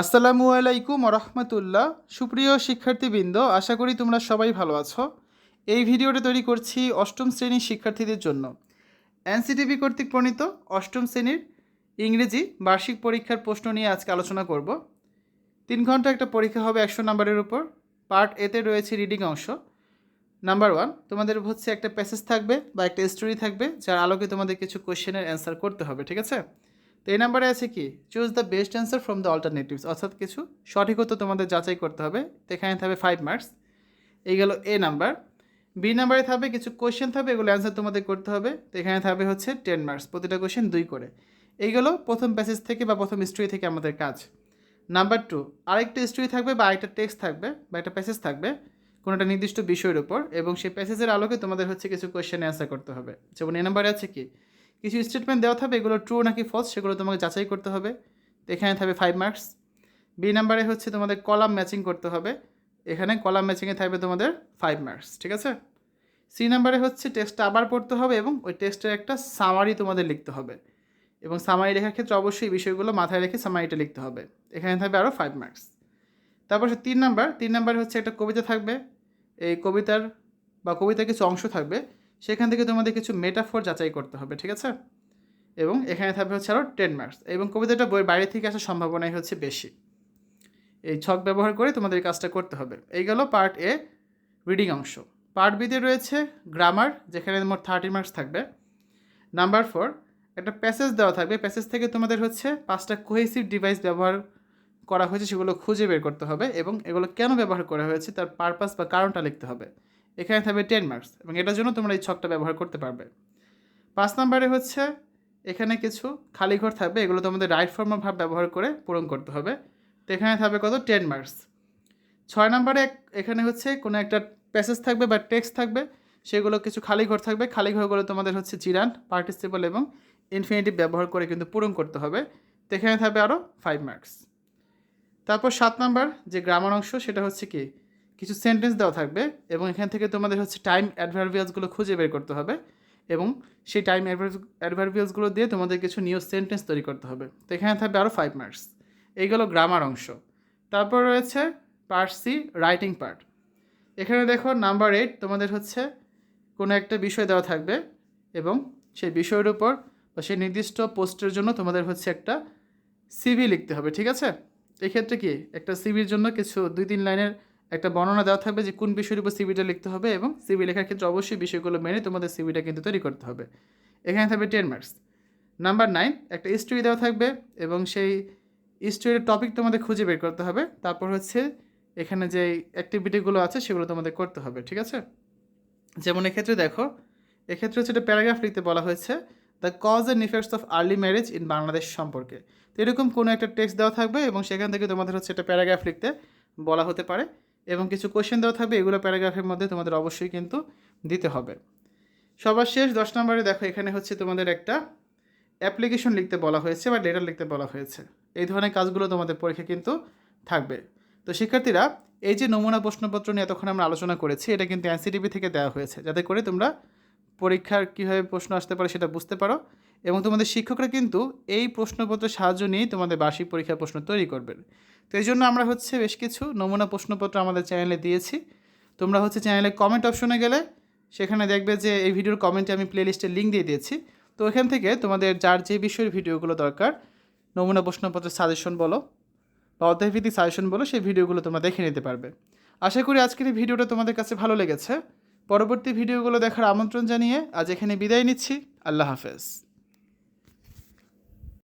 আসসালামু আলাইকুম রহমতুল্লাহ সুপ্রিয় শিক্ষার্থীবৃন্দ, আশা করি তোমরা সবাই ভালো আছো। এই ভিডিওটা তৈরি করছি অষ্টম শ্রেণির শিক্ষার্থীদের জন্য। এনসিটিভি কর্তৃক প্রণীত অষ্টম শ্রেণির ইংরেজি বার্ষিক পরীক্ষার প্রশ্ন নিয়ে আজকে আলোচনা করব। তিন ঘণ্টা একটা পরীক্ষা হবে একশো নাম্বারের উপর। পার্ট এতে রয়েছে রিডিং অংশ। নাম্বার ওয়ান, তোমাদের হচ্ছে একটা প্যাসেজ থাকবে বা একটা স্টোরি থাকবে, যার আলোকে তোমাদের কিছু কোশ্চেনের অ্যান্সার করতে হবে, ঠিক আছে? তো এই নাম্বারে আছে কি? Choose the best answer from the alternatives অর্থাৎ কিছু সঠিকত্ব তোমাদের যাচাই করতে হবে। তো এখানে থাকবে ফাইভ মার্কস এই গেল এ নাম্বার বি নাম্বারে থাকবে কিছু কোয়েশ্চেন থাকবে, এগুলো অ্যান্সার তোমাদের করতে হবে। তো এখানে থাকবে হচ্ছে টেন মার্কস প্রতিটা কোয়েশ্চেন দুই করে। এইগুলো প্রথম প্যাসেজ থেকে বা প্রথম স্টোরি থেকে আমাদের কাজ। নাম্বার টু আরেকটা স্টোরি থাকবে বা আরেকটা টেক্সট থাকবে বা একটা প্যাসেজ থাকবে কোনো একটা নির্দিষ্ট বিষয়ের উপর, এবং সেই প্যাসেজের আলোকে তোমাদের হচ্ছে কিছু কোয়েশ্চেন অ্যান্সার করতে হবে। যেমন এ নাম্বারে আছে কি? কিছু স্টেটমেন্ট দেওয়া থাকবে, এগুলো ট্রু নাকি ফলস সেগুলো তোমাকে যাচাই করতে হবে। এখানে থাকবে ফাইভ মার্কস বি নাম্বারে হচ্ছে তোমাদের কলাম ম্যাচিং করতে হবে। এখানে কলাম ম্যাচিংয়ে থাকবে তোমাদের ফাইভ মার্কস ঠিক আছে? সি নাম্বারে হচ্ছে টেস্টটা আবার পড়তে হবে এবং ওই টেস্টের একটা সামারি তোমাদের লিখতে হবে। এবং সামারি লেখার ক্ষেত্রে অবশ্যই বিষয়গুলো মাথায় রেখে সামারিটা লিখতে হবে। এখানে থাকবে আরও ফাইভ মার্কস তারপর হচ্ছে তিন নাম্বার তিন নাম্বারে হচ্ছে একটা কবিতা থাকবে। এই কবিতার বা কবিতার কিছু অংশ থাকবে। সেখান থেকে তোমাদের কিছু মেটাফোর যাচাই করতে হবে, ঠিক আছে? এবং এখানে থাকবে হচ্ছে আরও টেন মার্কস এবং কবিতাটা বইয়ের বাইরে থেকে আসার সম্ভাবনাই হচ্ছে বেশি। এই ছক ব্যবহার করে তোমাদের কাজটা করতে হবে। এই গেল পার্ট এ রিডিং অংশ। পার্ট বিতে রয়েছে গ্রামার যেখানে মোট থার্টি মার্কস থাকবে। নাম্বার ফোর একটা প্যাসেজ দেওয়া থাকবে। প্যাসেজ থেকে তোমাদের হচ্ছে পাঁচটা কোহেসিভ ডিভাইস ব্যবহার করা হয়েছে, সেগুলো খুঁজে বের করতে হবে এবং এগুলো কেন ব্যবহার করা হয়েছে, তার পারপাস বা কারণটা লিখতে হবে। এখানে থাকবে টেন মার্কস এবং এটার জন্য তোমরা এই ছকটা ব্যবহার করতে পারবে। পাঁচ নাম্বারে হচ্ছে এখানে কিছু খালি ঘর থাকবে, এগুলো তোমাদের রাইট ফর্ম ভাব ব্যবহার করে পূরণ করতে হবে। তো এখানে থাকবে কত? টেন মার্কস ছয় নম্বরে এখানে হচ্ছে কোনো একটা প্যাসেজ থাকবে বা টেক্সট থাকবে, সেগুলো কিছু খালি ঘর থাকবে। খালি ঘরগুলো তোমাদের হচ্ছে জিরান পার্টিসিপল এবং ইনফিনিটিভ ব্যবহার করে কিন্তু পূরণ করতে হবে। তো এখানে থাকবে আরও ফাইভ মার্কস তারপর সাত নাম্বার যে গ্রামার অংশ, সেটা হচ্ছে কি? কিছু সেন্টেন্স দেওয়া থাকবে এবং এখান থেকে তোমাদের হচ্ছে টাইম অ্যাডভার্বিয়ালসগুলো খুঁজে বের করতে হবে এবং সেই টাইম অ্যাডভার্বিয়ালসগুলো দিয়ে তোমাদের কিছু নিউ সেন্টেন্স তৈরি করতে হবে। তো এখানে থাকবে আরও ফাইভ মার্কস এইগুলো গ্রামার অংশ। তারপর রয়েছে পার্ট সি রাইটিং পার্ট এখানে দেখো নাম্বার এইট তোমাদের হচ্ছে কোনো একটা বিষয় দেওয়া থাকবে এবং সেই বিষয়ের উপর বা সেই নির্দিষ্ট পোস্টের জন্য তোমাদের হচ্ছে একটা সিভি লিখতে হবে, ঠিক আছে? এক্ষেত্রে কি? একটা সিভির জন্য কিছু দুই তিন লাইনের একটা বর্ণনা দেওয়া থাকবে যে কোন বিষয়ের উপর সিভিটা লিখতে হবে এবং সিভি লেখার ক্ষেত্রে অবশ্যই বিষয়গুলো মেনে তোমাদের সিভিটা কিন্তু তৈরি করতে হবে। এখানে থাকবে টেন মার্কস নাম্বার নাইন একটা স্টোরি দেওয়া থাকবে এবং সেই স্টোরির টপিক তোমাদের খুঁজে বের করতে হবে। তারপর হচ্ছে এখানে যে অ্যাক্টিভিটিগুলো আছে সেগুলো তোমাদের করতে হবে, ঠিক আছে? যেমন এক্ষেত্রে দেখো, এক্ষেত্রে হচ্ছে একটা প্যারাগ্রাফ লিখতে বলা হয়েছে the cause and effects of early marriage in Bangladesh সম্পর্কে। তো এরকম কোনো একটা টেক্সট দেওয়া থাকবে এবং সেখান থেকে তোমাদের হচ্ছে একটা প্যারাগ্রাফ লিখতে বলা হতে পারে। এবং কিছু কোয়েশ্চেন দেওয়া থাকবে, এগুলো প্যারাগ্রাফের মধ্যে তোমাদের অবশ্যই কিন্তু দিতে হবে। সবার শেষ দশ নম্বরে দেখো, এখানে হচ্ছে তোমাদের একটা অ্যাপ্লিকেশন লিখতে বলা হয়েছে বা লেটার লিখতে বলা হয়েছে। এই ধরনের কাজগুলো তোমাদের পরীক্ষা কিন্তু থাকবে। তো শিক্ষার্থীরা, এই যে নমুনা প্রশ্নপত্র নিয়ে এতক্ষণ আমরা আলোচনা করেছি, এটা কিন্তু এনসিটিভি থেকে দেওয়া হয়েছে। যাতে করে তোমরা পরীক্ষার কীভাবে প্রশ্ন আসতে পারে সেটা বুঝতে পারো এবং তোমাদের শিক্ষকরা কিন্তু এই প্রশ্নপত্রের সাহায্য নিয়েই তোমাদের বার্ষিক পরীক্ষার প্রশ্ন তৈরি করবেন। তো এই জন্য আমরা হচ্ছে বেশ কিছু নমুনা প্রশ্নপত্র আমাদের চ্যানেলে দিয়েছি। তোমরা হচ্ছে চ্যানেলে কমেন্ট অপশনে গেলে সেখানে দেখবে যে এই ভিডিওর কমেন্টে আমি প্লেলিস্টের লিঙ্ক দিয়ে দিয়েছি। তো এখান থেকে তোমাদের যার যে বিষয়ের ভিডিওগুলো দরকার, নমুনা প্রশ্নপত্রের সাজেশন বলো বা অধ্যায়ভিত্তিক সাজেশন বলো, সেই ভিডিওগুলো তোমরা দেখে নিতে পারবে। আশা করি আজকের এই ভিডিওটা তোমাদের কাছে ভালো লেগেছে। পরবর্তী ভিডিওগুলো দেখার আমন্ত্রণ জানিয়ে আজ এখানে বিদায় নিচ্ছি। আল্লাহ হাফেজ।